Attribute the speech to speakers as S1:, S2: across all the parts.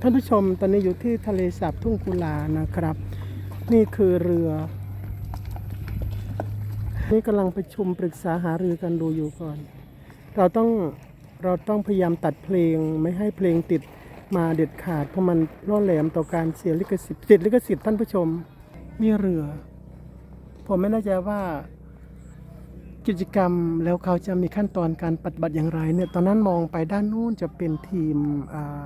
S1: ท่านผู้ชมตอนนี้อยู่ที่ทะเลสาบทุ่งกุลานะครับ นี่คือเรือ นี่กำลังประชุมปรึกษาหารือกันดูอยู่ก่อน เราต้องเราต้องพยายามตัดเพลงไม่ให้เพลงติดมาเด็ดขาดเพราะมันล่อแหลมต่อการเสียลิขสิทธิ์ติดลิขสิทธิ์ท่านผู้ชมนี่เรือ ผมไม่แน่ใจว่ากิจกรรมแล้วเขาจะมีขั้นตอนการปฏิบัติอย่างไรเนี่ยตอนนั้นมองไปด้านนู้นจะเป็นทีมอ่า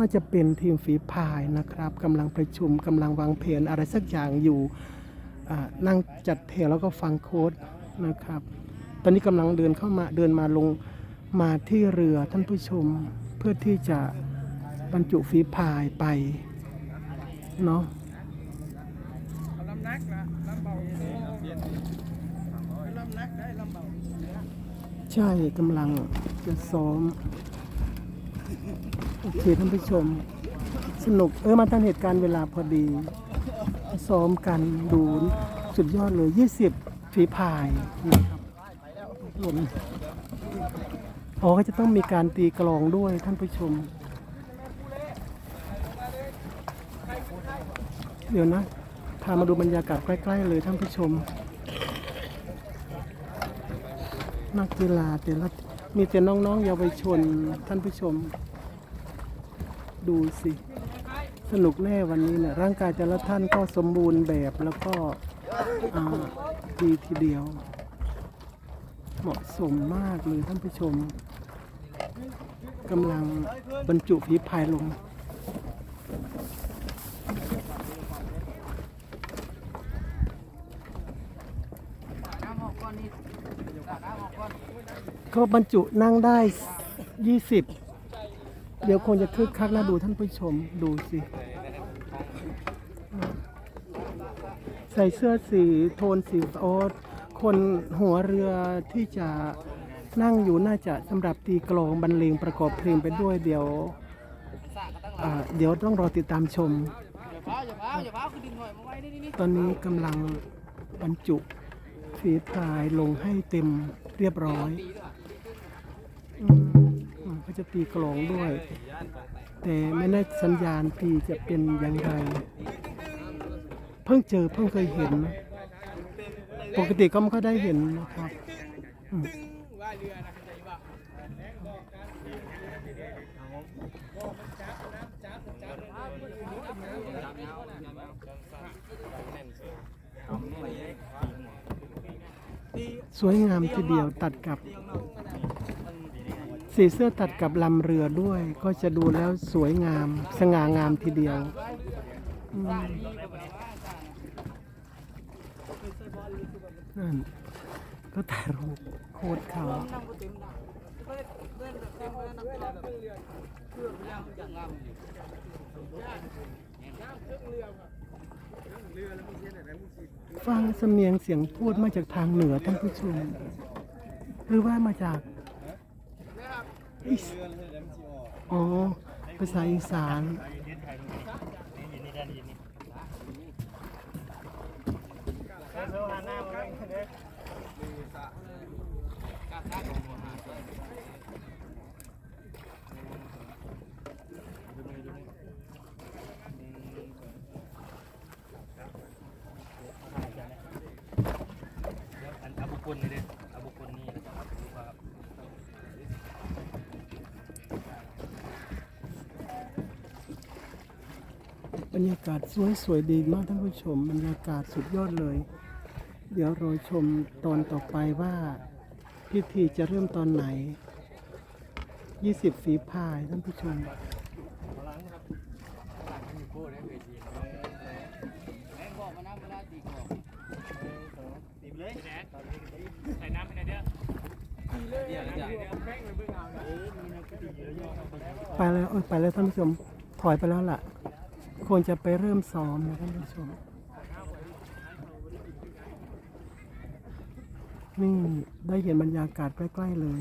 S1: น่าจะเป็นทีมฝีพายนะครับกำลังประชุมกำลังวางแผนอะไรสักอย่างอยู่นั่งจัดแถวแล้วก็ฟังโค้ดนะครับ ตอนนี้กำลังเดินเข้ามาเดินมาลงมาที่เรือท่านผู้ชมเพื่อที่จะบรรจุฝีพายไปเนาะใช่กำลังจะซ้อม โอเคท่านผู้ชม สนุก เออมาทันเหตุการณ์เวลาพอดี ซ้อมกันดูสุดยอดเลย 20ฝีพายนะครับผมอ๋อก็จะต้องมีการตีกลองด้วยท่านผู้ชม เดี๋ยวนะ พามาดูบรรยากาศใกล้ ๆ เลยท่านผู้ชม นักกีฬาแต่ละ มีแต่น้องๆเยาวชนท่านผู้ชม ดูสิ สนุกแน่วันนี้เนี่ยร่างกายแต่ละท่านก็สมบูรณ์แบบแล้วก็ดีทีเดียว เหมาะสมมากเลยท่านผู้ชมกำลังบรรจุผีพายลง
S2: น้ำออกก่อนนี่น้ำออกก่อน
S1: ก็บรรจุนั่งได้ 20 เดี๋ยวคงจะคึกคักน่าดูท่านผู้ชมดูสิ ใส่เสื้อสีโทนสีโอ๊ตคนหัวเรือที่จะนั่งอยู่น่าจะสำหรับตีกลองบรรเลงประกอบเพลงไปด้วยเดี๋ยวเดี๋ยวต้องรอติดตามชม ตอนนี้กำลังบรรจุฝีพายลงให้เต็มเรียบร้อย เขาจะตีกลองด้วย แต่ไม่แน่สัญญาณตีจะเป็นอย่างไร เพิ่งเจอเพิ่งเคยเห็น ปกติก็ไม่ค่อยได้เห็นนะครับสวยงามทีเดียวตัดกับ สีเสื้อตัดกับลำเรือด้วย ก็จะดูแล้วสวยงาม สง่างามทีเดียวนั่นก็ถ่ายรูปโคตรเขาฟังสำเนียงเสียงพูดมาจากทางเหนือท่านผู้ชม หรือว่ามาจาก อิสอ๋อภาษาอีสาน
S3: อันอาบุกุลนี่เด้อาบุกุลนี่นะครับ
S1: บ รรยากาศสวยสวยๆดีมากท่านผู้ชม บรรยากาศสุดยอดเลย เดี๋ยวรอชมตอนต่อไปว่า พิธีจะเริ่มตอนไหน 20 ฝีพายท่านผู้ชม
S2: แม่งบอกมา
S3: ยแดดใส่น้ำไปไหนเด้อ
S2: เดี๋ยวเดี๋ยวแม่งเลยเบิ่งเอานะ
S1: ไปแล้วไปแล้วท่านผู้ชมถอยไปแล้วล่ะ ควรจะไปเริ่มซ้อมนะท่านผู้ชม นี่ได้เห็นบรรยากาศใกล้ๆเลย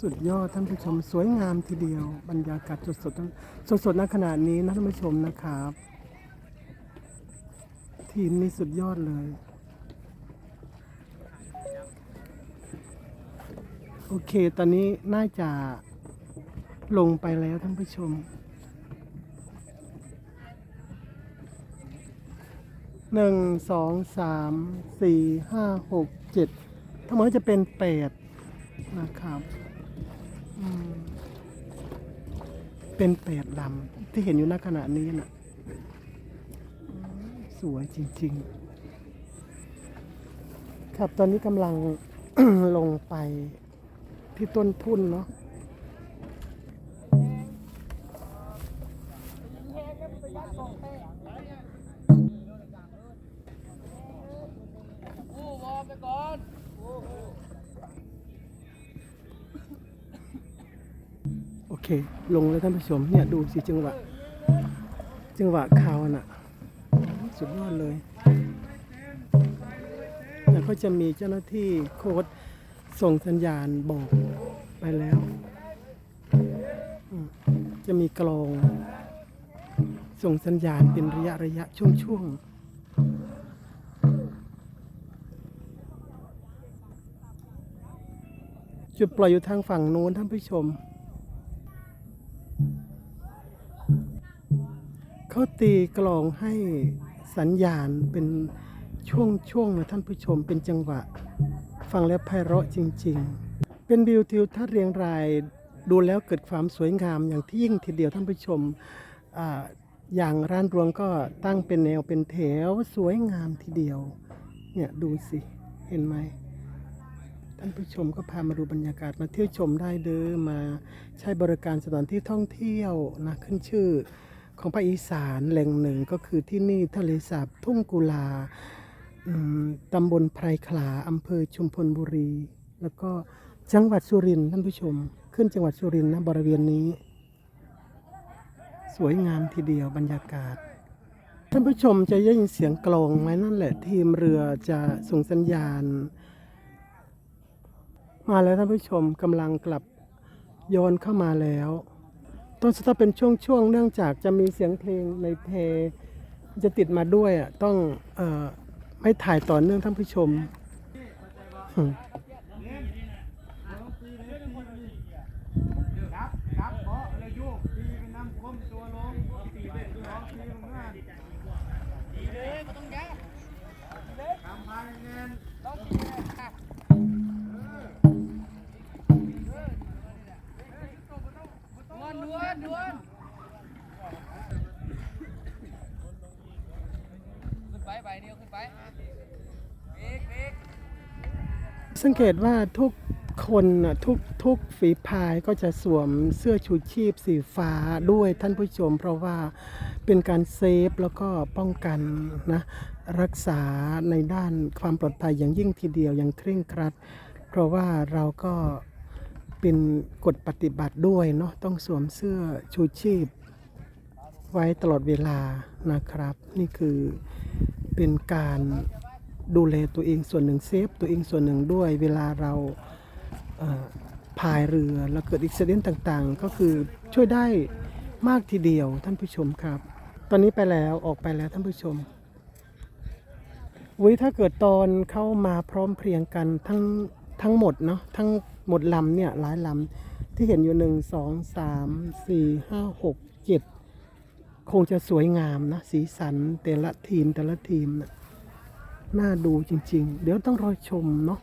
S1: สุดยอดท่านผู้ชมสวยงามทีเดียว บรรยากาศสดๆสดๆณขณะนี้นะท่านผู้ชมนะครับ ทีมนี่สุดยอดเลย โอเค ตอนนี้น่าจะลงไปแล้วท่านผู้ชม หนึ่ง สอง สาม สี่ ห้า หก เจ็ด ทั้งหมดจะเป็นแปดนะครับเป็นแปดลำที่เห็นอยู่ณขณะนี้นะอืมสวยจริง ๆ ครับตอนนี้กำลังลงไป ที่ต้นทุนเนาะโอเค ลงแล้วท่านผู้ชมเนี่ยดูสิจังหวะ จังหวะเขาวน่ะ สุดยอดเลย แล้วก็จะมีเจ้าหน้าที่โค้ด ส่งสัญญาณบอกไปแล้ว จะมีกลอง ส่งสัญญาณเป็นระยะระยะช่วงช่วงๆจุดปล่อยอยู่ทางฝั่งโน้นท่านผู้ชม เขาตีกลองให้สัญญาณเป็นช่วงช่วงๆนะท่านผู้ชมเป็นจังหวะ ฟังแล้วไพเราะจริง ๆ เป็นวิวทิวทัศน์เรียงรายดูแล้วเกิดความสวยงามอย่างที่ยิ่งทีเดียวท่านผู้ชมออย่างร้านรวงก็ตั้งเป็นแนวเป็นแถวสวยงามทีเดียว เนี่ยดูสิเห็นไหมท่านผู้ชมก็พามาดูบรรยากาศมาเที่ยวชมได้เด้อมาใช้บริการสถานที่ท่องเที่ยวนะขึ้นชื่อของภาคอีสานแหล่งหนึ่งก็คือที่นี่ทะเลสาบทุ่งกุลา ตำบลไพรขลาอำเภอชุมพลบุรี แล้วก็จังหวัดสุรินทร์ท่านผู้ชม ขึ้นจังหวัดสุรินทร์นะบริเวณนี้ สวยงามทีเดียวบรรยากาศ ท่านผู้ชมจะได้ยินเสียงกลองไหมนั่นแหละทีมเรือจะส่งสัญญาณ มาแล้วท่านผู้ชมกำลังกลับย้อนเข้ามาแล้วต้องสต็อปเป็นช่วงๆเนื่องจากจะมีเสียงเพลงในเพลงจะติดมาด้วยอะต้องเออ ไม่ถ่ายต่อเนื่องท่านผู้ชมอืม
S3: ครับครับเพราะอะ ไป
S2: ใบเดียวขึ้นไปเบรกเบรก
S1: สังเกตว่าทุกคนน่ะทุกทุกฝีพายก็จะสวมเสื้อชูชีพสีฟ้าด้วยท่านผู้ชม เพราะว่าเป็นการเซฟแล้วก็ป้องกันนะรักษาในด้านความปลอดภัยอย่างยิ่งทีเดียวอย่างเคร่งครัด เพราะว่าเราก็เป็นกฎปฏิบัติด้วยเนาะต้องสวมเสื้อชูชีพไว้ตลอดเวลานะครับ นี่คือ เป็นการดูแลตัวเองส่วนหนึ่งเซฟตัวเองส่วนหนึ่งด้วยเวลาเราพายเรือแล้วเกิดอุบิเหตุต่างๆ ก็คือช่วยได้มากทีเดียวท่านผู้ชมครับ ตอนนี้ไปแล้วออกไปแล้วท่านผู้ชมวิถ้าเกิดตอนเข้ามาพร้อมเพรียงกันทั้งทั้งหมดเนาะทั้งหมดลำเนี่ยหลายลำที่เห็นอยู่หนึ่งสองสามสี่ห้าหกเจ็ด คงจะสวยงามนะสีสันแต่ละทีมแต่ละทีมนะน่าดูจริง ๆ เดี๋ยวต้องรอชมเนาะ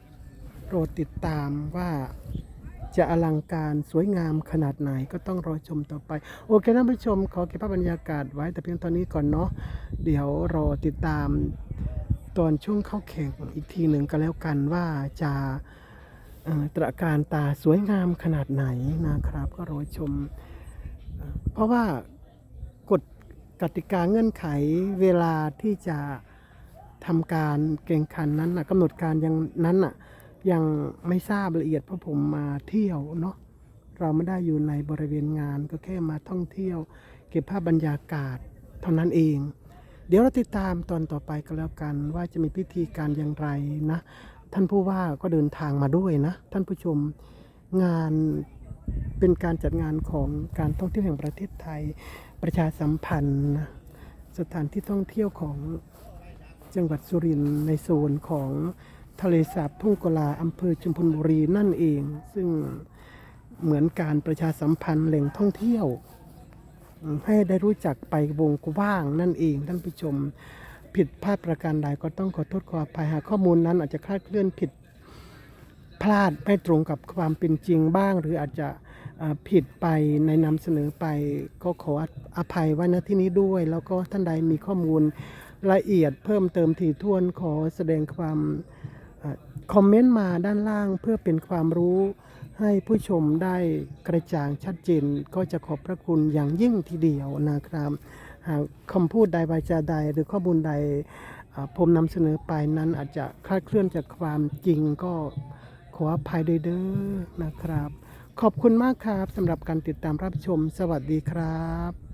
S1: รอติดตามว่าจะอลังการสวยงามขนาดไหนก็ต้องรอชมต่อไป โอเคท่านผู้ชม ขอเก็บภาพบรรยากาศไว้แต่เพียงตอนนี้ก่อนเนาะเดี๋ยวรอติดตามตอนช่วงเข้าแข่งอีกทีหนึ่งก็แล้วกันว่าจะตระการตาสวยงามขนาดไหนนะครับ ก็รอชม เพราะว่า กติกาเงื่อนไขเวลาที่จะทำการแข่งขันนั้นนะกำหนดการยังนั้นน่ะยังไม่ทราบละเอียดเพราะผมมาเที่ยวเนาะเราไม่ได้อยู่ในบริเวณงานก็แค่มาท่องเที่ยว เก็บภาพบรรยากาศเท่านั้นเอง เดี๋ยวเราติดตามตอนต่อไปก็แล้วกัน ว่าจะมีพิธีการอย่างไรนะ ท่านผู้ว่าก็เดินทางมาด้วยนะ ท่านผู้ชมงานเป็นการจัดงานของการท่องเที่ยวแห่งประเทศไทย ประชาสัมพันธ์ สถานที่ท่องเที่ยวของจังหวัดสุรินทร์ในโซนของทะเลสาบทุ่งกลาอำเภอชุมพลบุรีนั่นเอง ซึ่งเหมือนการประชาสัมพันธ์แหล่งท่องเที่ยว ให้ได้รู้จักไปวงกว้างนั่นเองท่านผู้ชมผิดพลาดประการใดก็ต้องขอโทษขออภัยหากข้อมูลนั้นอาจจะคลาดเคลื่อนผิดพลาดไม่ตรงกับความเป็นจริงบ้าง หรืออาจจะ ผิดไปในนำเสนอไปก็ขออภัยไว้ณที่นี้ด้วย แล้วก็ท่านใดมีข้อมูลละเอียดเพิ่มเติมถี่ถ้วนขอแสดงความอคอมเมนต์มาด้านล่างเพื่อเป็นความรู้ให้ผู้ชมได้กระจ่างชัดเจนก็จะขอบพระคุณอย่างยิ่งทีเดียวนะครับหากคำพูดใดวาจาใดหรือข้อมูลใดผมนำเสนอไปนั้นอาจจะคลาดเคลื่อนจากความจริงก็ขออภัยด้วยเด้อนะครับ ขอบคุณมากครับสำหรับการติดตามรับชม สวัสดีครับ